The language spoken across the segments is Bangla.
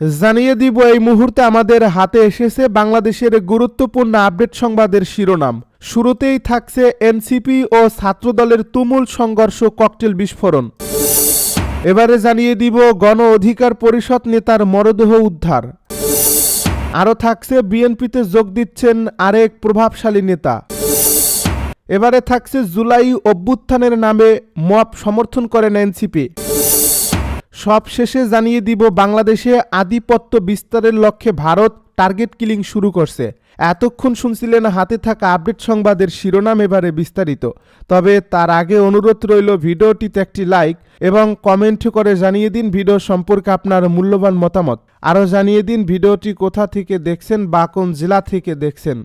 জানিয়ে দিব এই মুহূর্তে আমাদের হাতে এসেছে বাংলাদেশের গুরুত্বপূর্ণ আপডেট সংবাদের শিরোনাম। শুরুতেই থাকছে এনসিপি ও ছাত্রদলের তুমুল সংঘর্ষ ককটেল বিস্ফোরণ। এবারে জানিয়ে দিব গণ অধিকার পরিষদ নেতার মরদেহ উদ্ধার। আরও থাকছে বিএনপিতে যোগ দিচ্ছেন আরেক প্রভাবশালী নেতা। এবারে থাকছে জুলাই অভ্যুত্থানের নামে মপ সমর্থন করেন এনসিপি। সব শেষে জানিয়ে দিব, বাংলাদেশে আধিপত্য বিস্তারের লক্ষ্যে ভারত টার্গেট কিলিং শুরু করছে। এতক্ষণ শুনছিলেন হাতে থাকা আপডেট সংবাদের শিরোনাম এবারে বিস্তারিত। তবে তার আগে অনুরোধ রইল ভিডিওটিতে একটি লাইক এবং কমেন্ট করে জানিয়ে দিন ভিডিও সম্পর্কে আপনার মূল্যবান মতামত। আরও জানিয়ে দিন ভিডিওটি কোথা থেকে দেখছেন বা কোন জেলা থেকে দেখছেন।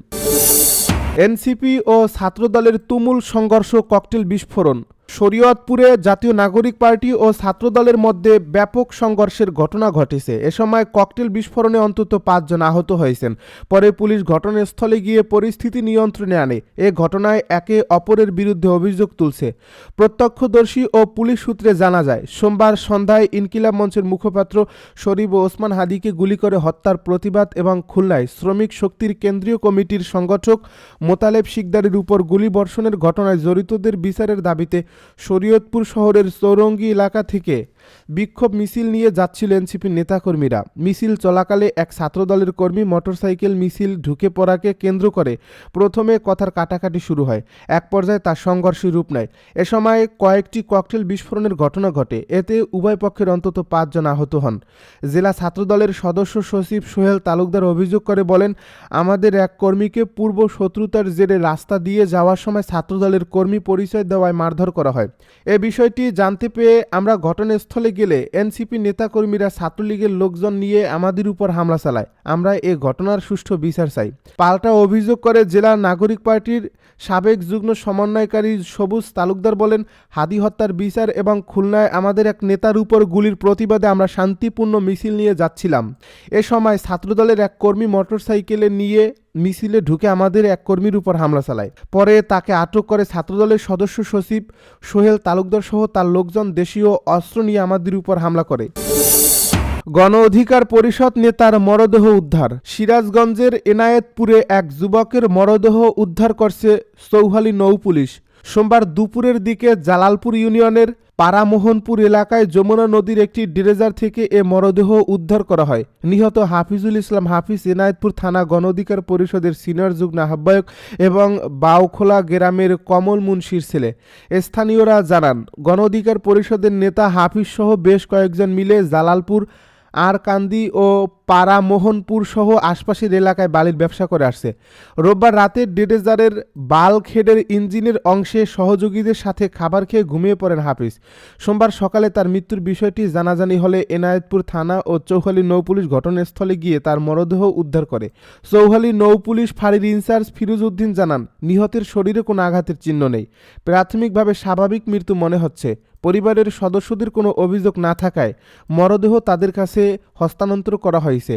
এনসিপি ও ছাত্রদলের তুমুল সংঘর্ষ, ককটেল বিস্ফোরণ। শরীয়তপুরে জাতীয় নাগরিক পার্টি ও ছাত্রদলের মধ্যে ব্যাপক সংঘর্ষের ঘটনা ঘটেছে। এ সময় ককটেল বিস্ফোরণে অন্তত পাঁচজন আহত হয়েছেন। পরে পুলিশ ঘটনাস্থলে গিয়ে পরিস্থিতি নিয়ন্ত্রণে আনে। এ ঘটনায় একে অপরের বিরুদ্ধে অভিযোগ তুলছে। প্রত্যক্ষদর্শী ও পুলিশ সূত্রে জানা যায়, সোমবার সন্ধ্যায় ইনকিলাব মঞ্চের মুখপাত্র শরীফ ও ওসমান হাদিকে গুলি করে হত্যার প্রতিবাদ এবং খুলনায় শ্রমিক শক্তির কেন্দ্রীয় কমিটির সংগঠক মোতালেব শিকদারের উপর গুলিবর্ষণের ঘটনায় জড়িতদের বিচারের দাবিতে শরীয়তপুর শহরের চৌরঙ্গী এলাকা থেকে বিক্ষোভ মিছিল নিয়ে যাচ্ছিল এনসিপির নেতাকর্মীরা। মিছিল চলাকালে এক ছাত্রদলের কর্মী মোটরসাইকেল মিছিল ঢুকে পড়াকে কেন্দ্র করে প্রথমে কথার কাটাকাটি শুরু হয়। এক পর্যায়ে তার সংঘর্ষের রূপ নেয়। এ সময় কয়েকটি ককটেল বিস্ফোরণের ঘটনা ঘটে। এতে উভয় পক্ষের অন্তত পাঁচজন আহত হন। জেলা ছাত্রদলের সদস্য সচিব সোহেল তালুকদার অভিযোগ করে বলেন, আমাদের এক কর্মীকে পূর্ব শত্রুতার জেরে রাস্তা দিয়ে যাওয়ার সময় ছাত্রদলের কর্মী পরিচয় দেওয়ায় মারধর করা হয়। এ বিষয়টি জানতে পেয়ে আমরা ঘটনাস্থলে গেলে এনসিপি নেতাকর্মীরা ছাত্রলীগের লোকজন নিয়ে আমাদের উপর হামলা চালায়। আমরা এ ঘটনার সুষ্ঠু বিচার চাই। পাল্টা অভিযোগ করে জেলা নাগরিক পার্টির সাবেক যুগ্ম সমন্বয়কারী সবুজ তালুকদার বলেন, হাদি হত্যার বিচার এবং খুলনায় আমাদের এক নেতার উপর গুলির প্রতিবাদে আমরা শান্তিপূর্ণ মিছিল নিয়ে যাচ্ছিলাম। এ সময় ছাত্রদলের এক কর্মী মোটরসাইকেলে নিয়ে মিছিলে ঢুকে আমাদের এক কর্মীর উপর হামলা চালায়। পরে তাকে আটক করে ছাত্রদলের সদস্য সচিব সোহেল তালুকদার সহ তার লোকজন দেশীয় অস্ত্র নিয়ে আমাদের উপর হামলা করে। গণ অধিকার পরিষদ নেতার মরদেহ উদ্ধার। সিরাজগঞ্জের এনায়েতপুরে এক যুবকের মরদেহ উদ্ধার করছে সৌহালি নৌ পুলিশ। সোমবার দুপুরের দিকে জালালপুর ইউনিয়নের পারামোহনপুর এলাকায় যমুনা নদীর একটি ড্রেজার থেকে এ মরদেহ উদ্ধার করা হয়। নিহত হাফিজুল ইসলাম হাফিজ, এনায়েতপুর থানা গণ অধিকার পরিষদের সিনিয়র যুগ্ম আহ্বায়ক এবং বাউখোলা গ্রামের কমল মুন্সির ছেলে। স্থানীয়রা জানান গণ অধিকার পরিষদের নেতা হাফিজ সহ বেশ কয়েকজন মিলে জালালপুর, আরকান্দি ও পাড়ামোহনপুর সহ আশপাশের এলাকায় বালির ব্যবসা করে আসছে। রোববার রাতে ডেডেজারের বাল্কহেডের ইঞ্জিনের অংশে সহযোগীদের সাথে খাবার খেয়ে ঘুমিয়ে পড়েন হাফিজ। সোমবার সকালে তার মৃত্যুর বিষয়টি জানাজানি হলে এনায়েতপুর থানা ও চৌহালি নৌপুলিশ ঘটনাস্থলে গিয়ে তার মরদেহ উদ্ধার করে। চৌহালি নৌপুলিশ ফাঁড়ির ইনচার্জ ফিরোজ উদ্দিন জানান, নিহতের শরীরে কোনো আঘাতের চিহ্ন নেই। প্রাথমিকভাবে স্বাভাবিক মৃত্যু মনে হচ্ছে। পরিবারের সদস্যদের কোনো অভিযোগ না থাকায় মরদেহ তাদের কাছে হস্তান্তর করা হয়েছে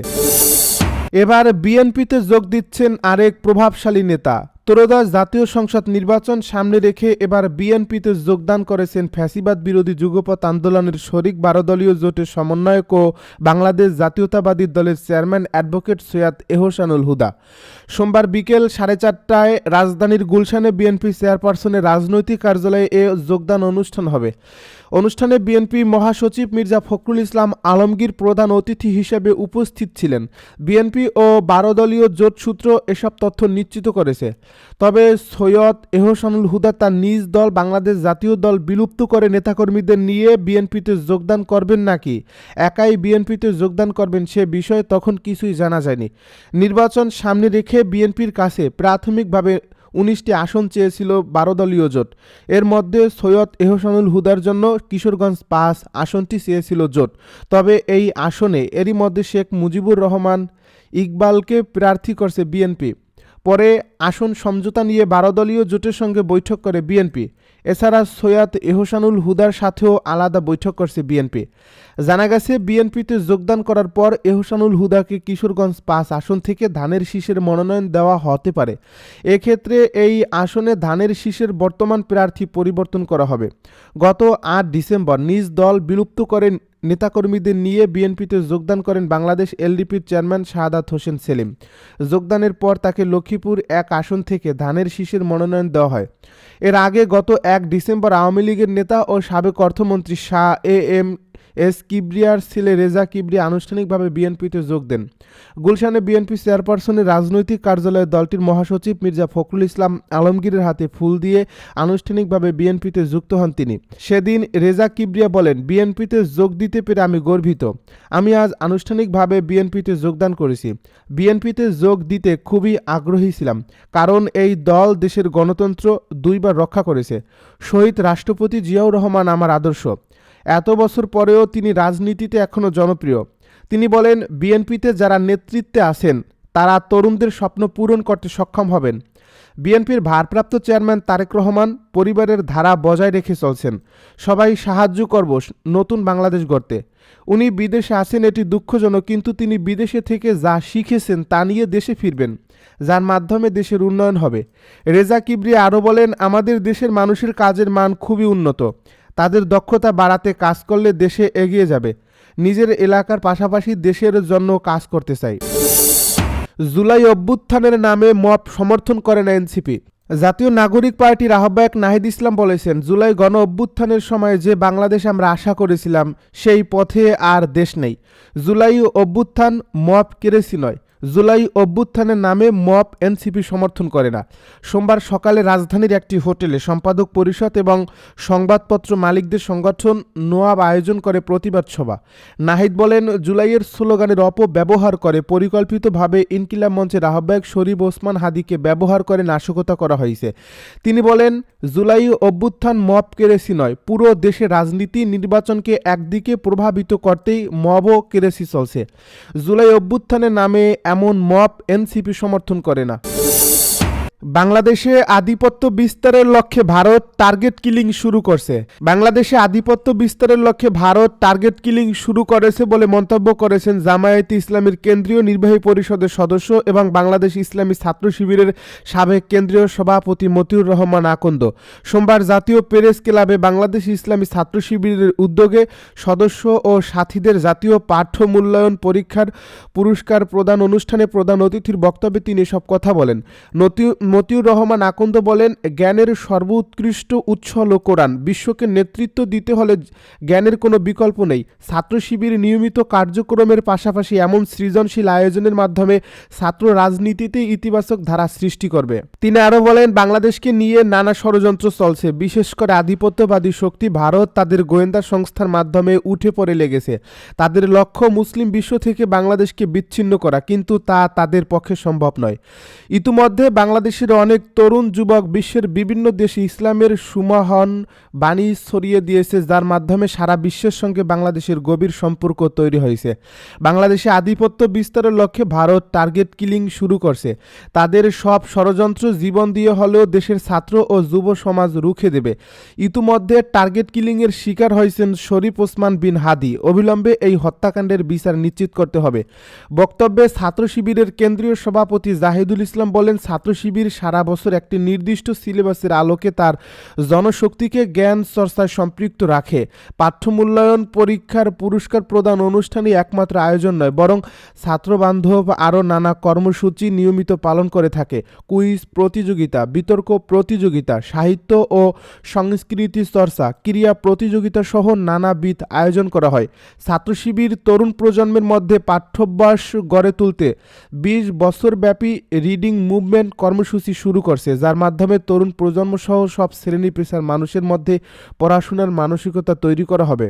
এবার বিএনপিতে যোগ দিচ্ছেন আরেক প্রভাবশালী নেতা। ত্রয়োদশ জাতীয় সংসদ নির্বাচন সামনে রেখে এবার বিএনপিতে যোগদান করেছেন ফ্যাসিবাদ বিরোধী যুগপথ আন্দোলনের শরিক বারো দলীয় জোটের সমন্বয়ক ও বাংলাদেশ জাতীয়তাবাদী দলের চেয়ারম্যান অ্যাডভোকেট সৈয়দ এহসানুল হুদা। সোমবার বিকেল সাড়ে চারটায় রাজধানীর গুলশানে বিএনপি চেয়ারপারসনের রাজনৈতিক কার্যালয়ে এ যোগদান অনুষ্ঠান হবে। অনুষ্ঠানে বিএনপি মহাসচিব মির্জা ফখরুল ইসলাম আলমগীর প্রধান অতিথি হিসেবে উপস্থিত ছিলেন। বিএনপি ও বারো দলীয় জোট সূত্র এসব তথ্য নিশ্চিত করেছে। তবে সৈয়দ এহসানুল হুদা তার নিজ দল বাংলাদেশ জাতীয় দল বিলুপ্ত করে নেতাকর্মীদের নিয়ে বিএনপিতে যোগদান করবেন নাকি? একাই বিএনপিতে যোগদান করবেন সে বিষয়ে তখন কিছুই জানা যায়নি। নির্বাচন সামনে রেখে বিএনপির কাছে প্রাথমিকভাবে উনিশটি আসন চেয়েছিল বারো দলীয় জোট। এর মধ্যে সৈয়দ এহসানুল হুদার জন্য কিশোরগঞ্জ পাঁচ আসনটি চেয়েছিল জোট। তবে এই আসনে এরই মধ্যে শেখ মুজিবুর রহমান ইকবালকে প্রার্থী করছে বিএনপি। পরে আসন সমঝোতা নিয়ে বারো দলীয় জোটের সঙ্গে বৈঠক করে বিএনপি। এছাড়া সৈয়দ এহসানুল হুদার সাথেও আলাদা বৈঠক করছে বিএনপি। জানা গেছে, বিএনপিতে যোগদান করার পর এহসানুল হুদাকে কিশোরগঞ্জ পাঁচ আসন থেকে ধানের শীষের মনোনয়ন দেওয়া হতে পারে। এক্ষেত্রে এই আসনে ধানের শীষের বর্তমান প্রার্থী পরিবর্তন করা হবে। গত আট ডিসেম্বর নিজ দল বিলুপ্ত করে নেতাকর্মীদের নিয়ে বিএনপিতে যোগদান করেন বাংলাদেশ এলডিপির চেয়ারম্যান শাহাদাত হোসেন সেলিম। যোগদানের পর তাকে লক্ষ্মীপুর এক আসন থেকে ধানের শীষের মনোনয়ন দেওয়া হয়। এর আগে গত এক ডিসেম্বর আওয়ামী লীগের নেতা ও সাবেক অর্থমন্ত্রী শাহ এ এম এস কিবরিয়ার ছেলে রেজা কিবরিয়া আনুষ্ঠানিকভাবে বিএনপিতে যোগ দেন। গুলশানে বিএনপি চেয়ারপারসনের রাজনৈতিক কার্যালয়ে দলটির মহাসচিব মির্জা ফখরুল ইসলাম আলমগীরের হাতে ফুল দিয়ে আনুষ্ঠানিকভাবে বিএনপিতে যুক্ত হন তিনি। সেদিন রেজা কিবরিয়া বলেন, বিএনপিতে যোগ দিতে পেরে আমি গর্বিত। আমি আজ আনুষ্ঠানিকভাবে বিএনপিতে যোগদান করেছি। বিএনপিতে যোগ দিতে খুবই আগ্রহী ছিলাম, কারণ এই দল দেশের গণতন্ত্র দুইবার রক্ষা করেছে। শহীদ রাষ্ট্রপতি জিয়াউর রহমান আমার আদর্শ। এত বছর পরেও তিনি রাজনীতিতে এখনও জনপ্রিয়। তিনি বলেন, বিএনপিতে যারা নেতৃত্বে আছেন, তারা তরুণদের স্বপ্ন পূরণ করতে সক্ষম হবেন। বিএনপির ভারপ্রাপ্ত চেয়ারম্যান তারেক রহমান পরিবারের ধারা বজায় রেখে চলছেন। সবাই সাহায্য করব নতুন বাংলাদেশ গড়তে। উনি বিদেশে আছেন এটি দুঃখজনক, কিন্তু তিনি বিদেশে থেকে যা শিখেছেন তা নিয়ে দেশে ফিরবেন, যার মাধ্যমে দেশের উন্নয়ন হবে। রেজা কিবরি আরও বলেন, আমাদের দেশের মানুষের কাজের মান খুবই উন্নত। তাদের দক্ষতা বাড়াতে কাজ করলে দেশে এগিয়ে যাবে। নিজের এলাকার পাশাপাশি দেশের জন্য কাজ করতে চাই। জুলাই অভ্যুত্থানের নামে মপ সমর্থন করেন এনসিপি। জাতীয় নাগরিক পার্টির আহ্বায়ক নাহিদ ইসলাম বলেছেন, জুলাই গণ অভ্যুত্থানের সময় যে বাংলাদেশ আমরা আশা করেছিলাম, সেই পথে আর দেশ নেই। জুলাই অভ্যুত্থান মপ কেড়েছি নয়। জুলাই অভ্যুত্থানের নামে মপ এনসিপি সমর্থন করে না। সোমবার সকালে রাজধানীর একটি হোটেলে সম্পাদক পরিষদ এবং সংবাদপত্র মালিকদের সংগঠন নোয়াব আয়োজন করে প্রতিবাদ সভা। নাহিদ বলেন, জুলাইয়ের স্লোগানের অপব্যবহার করে পরিকল্পিতভাবে ইনকিলাব মঞ্চের আহ্বায়ক শরীফ ওসমান হাদিকে ব্যবহার করে নাশকতা করা হয়েছে। তিনি বলেন, জুলাই অভ্যুত্থান মব কেরেসি নয়, পুরো দেশে রাজনীতি নির্বাচনকে একদিকে প্রভাবিত করতেই মবও কেরেসি চলছে। জুলাই অভ্যুত্থানের নামে এমন মপ এনসিপি সমর্থন করে না। বাংলাদেশে আধিপত্য বিস্তারের লক্ষ্যে ভারত টার্গেট কিলিং শুরু করছে। বাংলাদেশে আধিপত্য বিস্তারের লক্ষ্যে ভারত টার্গেট কিলিং শুরু করেছে বলে মন্তব্য করেছেন জামায়াতে ইসলামের কেন্দ্রীয় নির্বাহী পরিষদের সদস্য এবং বাংলাদেশ ইসলামী ছাত্র শিবিরের সাবেক কেন্দ্রীয় সভাপতি মতিউর রহমান আকন্দ। সোমবার জাতীয় প্রেস ক্লাবে বাংলাদেশ ইসলামী ছাত্র শিবিরের উদ্যোগে সদস্য ও সাথীদের জাতীয় পাঠ্য মূল্যায়ন পরীক্ষার পুরস্কার প্রদান অনুষ্ঠানে প্রধান অতিথির বক্তব্যে তিনি সব কথা বলেন। নতি মতিউর রহমান আকন্দ বলেন, জ্ঞানের সর্বোৎকৃষ্ট উৎস হল কোরআন। বিশ্বকে নেতৃত্ব দিতে হলে জ্ঞানের কোনো বিকল্প নেই। ছাত্র শিবির নিয়মিত কার্যক্রমের পাশাপাশি এমন সৃজনশীল আয়োজনের মাধ্যমে ছাত্র রাজনীতিতে ইতিবাচক ধারা সৃষ্টি করবে। তিনি আরও বলেন, বাংলাদেশকে নিয়ে নানা ষড়যন্ত্র চলছে। বিশেষ করে আধিপত্যবাদী শক্তি ভারত তাদের গোয়েন্দা সংস্থার মাধ্যমে উঠে পড়ে লেগেছে। তাদের লক্ষ্য মুসলিম বিশ্ব থেকে বাংলাদেশকে বিচ্ছিন্ন করা, কিন্তু তা তাদের পক্ষে সম্ভব নয়। ইতিমধ্যে বাংলাদেশের অনেক তরুণ যুবক বিশ্বের বিভিন্ন দেশে ইসলামের সুমাহন বাণী ছড়িয়ে দিয়েছে, যার মাধ্যমে সারা বিশ্বের সঙ্গে বাংলাদেশের গভীর সম্পর্ক তৈরি হয়েছে। বাংলাদেশে আধিপত্য বিস্তারের লক্ষ্যে ভারত টার্গেট কিলিং শুরু করছে। তাদের সব ষড়যন্ত্র জীবন দিয়ে হলেও দেশের ছাত্র ও যুব সমাজ রুখে দেবে। ইতিমধ্যে টার্গেট কিলিংয়ের শিকার হয়েছেন শরীফ ওসমান বিন হাদি। অবিলম্বে এই হত্যাকাণ্ডের বিচার নিশ্চিত করতে হবে। বক্তব্যে ছাত্র শিবিরের কেন্দ্রীয় সভাপতি জাহিদুল ইসলাম বলেন ছাত্র শিবির সারা বছর একটি নির্দিষ্ট সিলেবাসের আলোকে তার জনশক্তিকে জ্ঞান চর্চায় সম্পৃক্ত রাখে। পাঠ্য মূল্যায়ন, পরীক্ষার পুরস্কার প্রদান অনুষ্ঠানই একমাত্র আয়োজন নয়, বরং ছাত্রবান্ধব আরও নানা কর্মসূচি নিয়মিত পালন করে থাকে। কুইজ, প্রতিযোগিতা, বিতর্ক প্রতিযোগিতা, সাহিত্য ও সংস্কৃতি চর্চা, ক্রীড়া প্রতিযোগিতা সহ নানাবিধ আয়োজন করা হয়। ছাত্র শিবির তরুণ প্রজন্মের মধ্যে পাঠ্যাভ্যাস গড়ে তুলতে বিশ বছরব্যাপী রিডিং মুভমেন্ট কর্মসূচি শুরু করছে, যার মাধ্যমে তরুণ প্রজন্মসহ সব শ্রেণি পেশার মানুষের মধ্যে পড়াশোনার মানসিকতা তৈরি করা হবে।